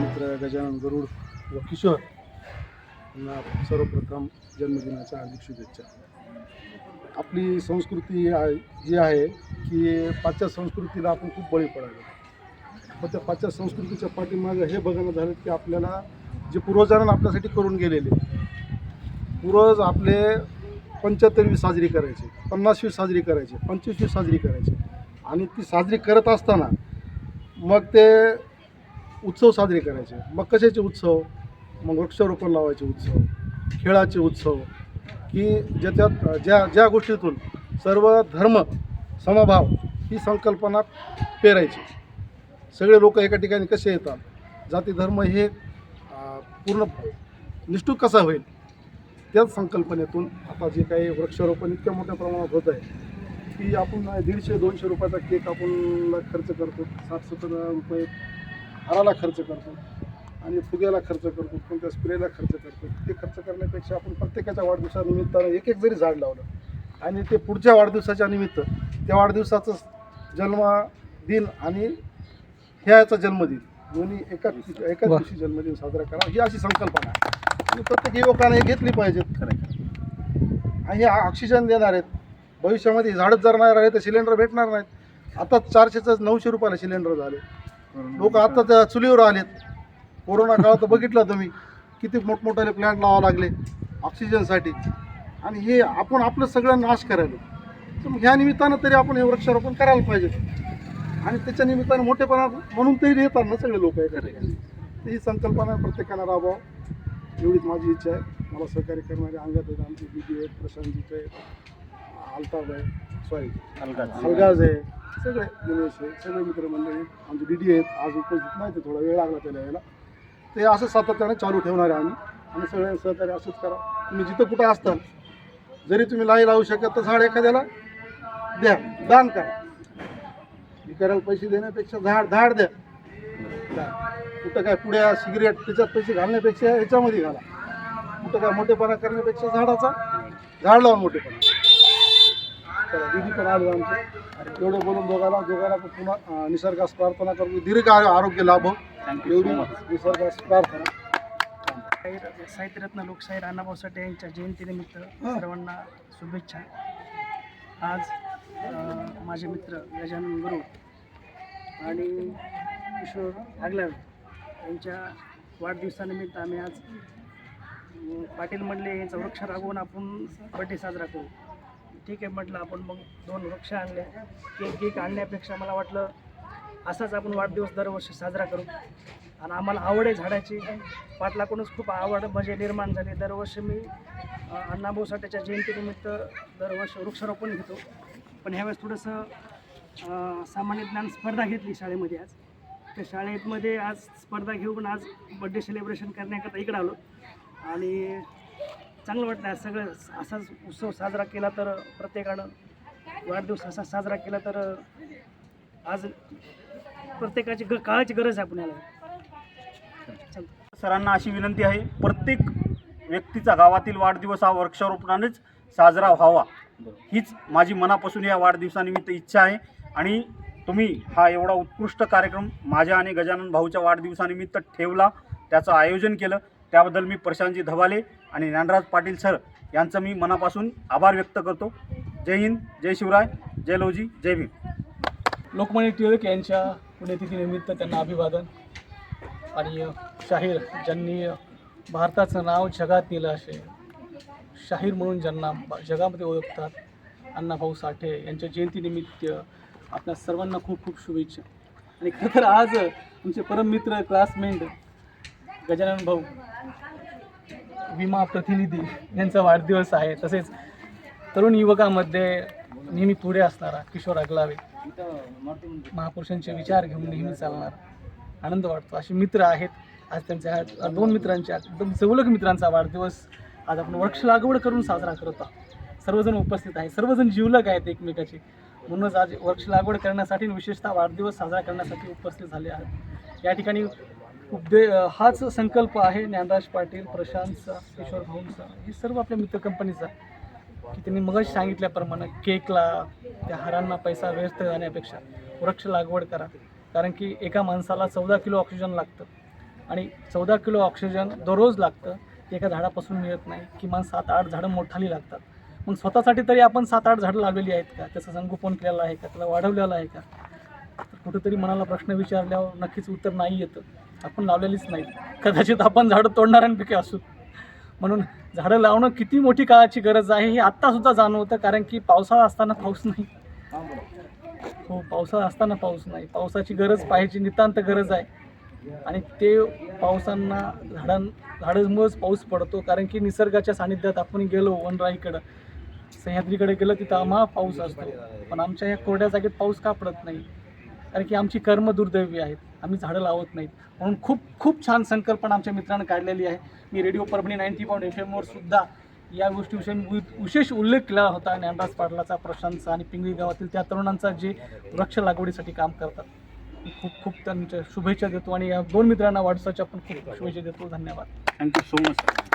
मित्र गजानन गरुड व किशोर यांना सर्वप्रथम जन्मदिनाच्या हार्दिक शुभेच्छा. आपली संस्कृती जी आहे की पाश्चात्य संस्कृतीला आपण खूप बळी पडायला पण त्या पाश्चात्य संस्कृतीच्या पाठीमागं हे बघायला झालं की आपल्याला जे पूर्वजांना आपल्यासाठी करून गेलेले पूर्वज आपले पंच्याहत्तरवी साजरी करायचे पन्नासवी साजरी करायचे पंचवीसवी साजरी करायचे आणि ती साजरी करत असताना मग ते उत्सव साजरे करायचे. मग कशाचे उत्सव मग वृक्षारोपण लावायचे उत्सव खेळाचे उत्सव की ज्याच्यात ज्या ज्या गोष्टीतून सर्व धर्म समभाव ही संकल्पना पेरायची. सगळे लोक एका ठिकाणी कसे येतात? जाती धर्म हे पूर्ण निष्ठूक कसा होईल? त्याच संकल्पनेतून आता जे काही वृक्षारोपण इतक्या मोठ्या प्रमाणात होत आहे की आपण दीडशे दोनशे रुपयाचा केक आपण खर्च करतो. साठ सत्तर रुपये हाराला खर्च करतो आणि फुग्याला खर्च करतो कोणत्या स्प्रेला खर्च करतो. ते खर्च करण्यापेक्षा आपण प्रत्येकाच्या वाढदिवसानिमित्तानं एक एक जरी झाड लावलं आणि ते पुढच्या वाढदिवसाच्या निमित्त त्या वाढदिवसाचं जन्म दिन आणि ह्याचा जन्मदिन. दोन्ही एकाच दिवशी- एकाच. दिवशी जन्मदिन साजरा करा. ही अशी संकल्पना आहे. आणि प्रत्येक युवकाने घेतली पाहिजेत. आणि हे ऑक्सिजन देणार आहेत. भविष्यामध्ये झाडच जर नाही राहिले तर सिलेंडर भेटणार नाहीत. आता चारशेचं नऊशे रुपयाला सिलेंडर झाले. लोक आता त्या चुलीवर आलेत. कोरोना काळात बघितलं तुम्ही. किती मोठमोठ्याने प्लॅन्ट लावा लागले ऑक्सिजनसाठी आणि हे आपण आपलं सगळं नाश करायलो. तर मग ह्या निमित्तानं तरी आपण हे वृक्षारोपण करायला पाहिजे. आणि त्याच्या निमित्तानं मोठेपणा म्हणून तरी येतात ना सगळे लोक एका ठिकाणी तर ही संकल्पना प्रत्येकानं राबवा एवढीच माझी इच्छा आहे. मला सहकार्य करणारे अंगात आहेत आमचे दिदी आहेत प्रशांतजीचे आहेत अल्ताफ आहे सॉरी अलगाज. आहे. सगळे दिनेश आहे सगळे मित्रमंडळी. आमचे डीडी आहेत आज उपस्थित नाही ते थोडा वेळ लागला त्याला यायला. ते असं सातत्याने चालू ठेवणार आहे आम्ही. आणि सगळ्यांनी सहकार्य असंच करा. तुम्ही जिथं कुठं असताल जरी तुम्ही नाही लावू शकत तर झाड एखाद्याला द्या दान करा. विकाराला पैसे देण्यापेक्षा झाड झाड द्या. द्या. कुठं काय पुढ्या सिगरेट त्याच्यात पैसे घालण्यापेक्षा याच्यामध्ये घाला. कुठं काय मोठेपणा करण्यापेक्षा झाडाचा झाड लावून मोठेपणा. दिदी पण आलो आमचे. एवढं बोलून दोघाला दोघाला पण पुन्हा निसर्गास प्रार्थना करतो दीर्घ आरो- आरोग्य लाभो एवढी निसर्गास प्रार्थना. साहित्यरत्न लोकशाहीर अण्णाभाऊ साठे यांच्या जयंतीनिमित्त सर्वांना शुभेच्छा. आज माझे मित्र गजानन गुरु आणि किशोर आगलावे यांच्या वाढदिवसानिमित्त आम्ही आज पाटील म्हणले यांचा वृक्ष रागवून आपण बड्डे साजरा करू. ठीक आहे म्हटलं आपण मग दोन वृक्ष आणले. केक केक आणण्यापेक्षा मला वाटलं असाच आपण वाढदिवस दरवर्षी साजरा करू. आणि आम्हाला आवड आहे झाडाची. पाटलाकडूनच खूप आवड म्हणजे निर्माण झाली. दरवर्षी मी अण्णाभाऊ साठेच्या जयंतीनिमित्त दरवर्षी वृक्षारोपण घेतो. पण ह्यावेळेस थोडंसं सामान्य ज्ञान स्पर्धा घेतली शाळेमध्ये आज. त्या शाळेमध्ये आज स्पर्धा घेऊन आज बड्डे सेलिब्रेशन करण्याकरता इकडं आलो. आणि चांगलं वाटलं आज सगळं असाच उत्सव साजरा केला तर प्रत्येकानं वाढदिवस असा साजरा केला तर आज प्रत्येकाची ग काळाची गरज आहे आपल्याला. सरांना अशी विनंती आहे प्रत्येक व्यक्तीचा गावातील वाढदिवस हा वृक्षारोपणानेच साजरा व्हावा. हीच माझी मनापासून या वाढदिवसानिमित्त इच्छा आहे आणि तुम्ही हा एवढा उत्कृष्ट कार्यक्रम माझ्या आणि गजानन भाऊच्या वाढदिवसानिमित्त ठेवला त्याचं आयोजन केलं. त्याबद्दल मी प्रशांतजी धवाले आणि ज्ञानराज पाटील सर यांचं मी मनापासून आभार व्यक्त करतो. जय हिंद जय शिवराय जय लवजी जय भीम. लोकमान्य टिळक यांच्या पुण्यतिथीनिमित्त त्यांना अभिवादन. आणि शाहीर ज्यांनी भारताचं नाव जगात नेलं असे शाहीर म्हणून ज्यांना ब- जगामध्ये ओळखतात अण्णाभाऊ साठे यांच्या जयंतीनिमित्त आपल्या सर्वांना खूप खूप शुभेच्छा. आणि खरं तर आज तुमचे परममित्र क्लासमेट गजानन भाऊ विमा प्रतिनिधी यांचा वाढदिवस आहे. तसेच तरुण युवकामध्ये नेहमी पुढे असणारा किशोर अगलावे महापुरुषांचे विचार घेऊन नेहमी चालणार. आनंद वाटतो. असे मित्र आहेत. आज त्यांच्या दोन मित्रांच्या एकदम जवळक मित्रांचा वाढदिवस आज आपण वृक्ष लागवड करून साजरा करत आहोत. सर्वजण उपस्थित आहे सर्वजण जीवलक आहेत एकमेकाचे. म्हणूनच आज वृक्ष लागवड करण्यासाठी विशेषतः वाढदिवस साजरा करण्यासाठी उपस्थित झाले आहेत. या ठिकाणी उपदे हाच संकल्प आहे ज्ञानराज पाटील प्रशांतचा किशोर भाऊंचा हे सर्व आपल्या मित्र कंपनीचा की त्यांनी मगच सांगितल्याप्रमाणे केकला त्या हारांना पैसा व्यस्त जाण्यापेक्षा वृक्ष लागवड करा. कारण की एका माणसाला चौदा किलो ऑक्सिजन लागतं आणि चौदा किलो ऑक्सिजन दररोज लागतं ते एका झाडापासून मिळत नाही किमान सात आठ झाडं मोठाली लागतात. मग स्वतःसाठी तरी आपण सात आठ झाडं लावलेली आहेत का? त्याचं संगोपन केलेलं आहे का? त्याला वाढवलेलं आहे का? कुठेतरी मनाला प्रश्न विचारल्यावर नक्कीच उत्तर नाही येतं. आपण लावलेलीच नाही कदाचित आपण झाडं तोडणाऱ्यांपैकी असू. म्हणून झाडं लावणं किती मोठी काळाची गरज आहे हे आत्तासुद्धा जाणवतं कारण की पावसाळा असताना पाऊस नाही. हो पावसाळा असताना पाऊस नाही. पावसाची गरज पाहिजे नितांत गरज आहे. आणि ते पावसांना झाडां झाडांमुळेच पाऊस पडतो कारण की निसर्गाच्या सानिध्यात आपण गेलो वनराईकडं. सह्याद्रीकडे गेलं तिथं आम्हा पाऊस असतो. पण आमच्या या कोरड्या जागेत पाऊस का पडत नाही? कारण की आमची कर्म दुर्दैवी आहेत. आम्ही झाडं लावत नाहीत. म्हणून खूप खूप छान संकल्पना आमच्या मित्रांनी काढलेली आहे. मी radio Parbhani ninety point F एमवर सुद्धा या गोष्टीविषयी वि- विशेष उल्लेख केला होता. ज्ञानराज पाटलाचा प्रशांतचा आणि पिंगळी गावातील त्या तरुणांचा जे वृक्ष लागवडीसाठी काम करतात. खूप खूप त्यांच्या शुभेच्छा देतो. आणि या दोन मित्रांना वाटसाच्या पण खूप शुभेच्छा देतो. धन्यवाद. Thank you so much